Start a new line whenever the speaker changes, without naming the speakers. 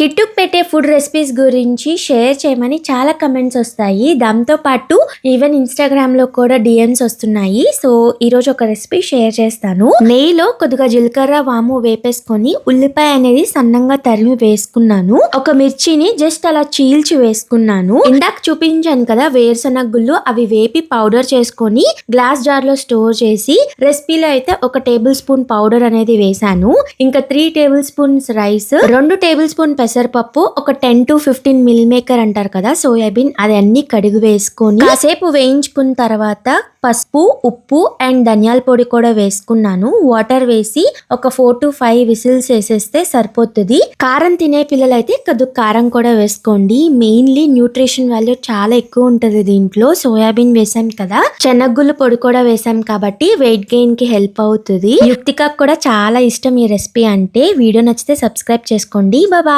కిట్టుకు పెట్టే food recipes గురించి share చేయమని చాలా కమెంట్స్ వస్తాయి. దాంతో పాటు ఈవెన్ ఇన్స్టాగ్రామ్లో కూడా డిఎమ్స్ వస్తున్నాయి. సో ఈ రోజు ఒక రెసిపీ షేర్ చేస్తాను. నెయ్యిలో కొద్దిగా జీలకర్ర వాము వేపేసుకొని ఉల్లిపాయ అనేది సన్నంగా తరిమి వేసుకున్నాను. ఒక మిర్చిని జస్ట్ అలా చీల్చి వేసుకున్నాను. ఇందాక చూపించాను కదా వేరుశనగ గుళ్ళు అవి వేపి పౌడర్ చేసుకొని గ్లాస్ జార్లో స్టోర్ చేసి రెసిపీలో అయితే ఒక టేబుల్ స్పూన్ పౌడర్ అనేది వేశాను. ఇంకా త్రీ టేబుల్ స్పూన్స్ రైస్ రెండు టేబుల్ స్పూన్ పెసరపప్పు ఒక ten to fifteen meal maker అంటారు కదా సోయాబీన్ అది అన్ని కడిగి వేసుకొని కాసేపు వేయించుకున్న తర్వాత పసుపు ఉప్పు అండ్ ధనియాల పొడి కూడా వేసుకున్నాను. వాటర్ వేసి ఒక ఫోర్ టు ఫైవ్ విసిల్స్ వేసేస్తే సరిపోతుంది. కారం తినే పిల్లలైతే కొద్ది కారం కూడా వేసుకోండి. మెయిన్లీ న్యూట్రిషన్ వాల్యూ చాలా ఎక్కువ ఉంటది దీంట్లో. సోయాబీన్ వేసాం కదా శనగ్గులు పొడి కూడా వేసాం కాబట్టి వెయిట్ గెయిన్కి హెల్ప్ అవుతుంది. యుక్తిక కూడా చాలా ఇష్టం ఈ రెసిపీ అంటే. వీడియో నచ్చితే సబ్స్క్రైబ్ చేసుకోండి. బాబా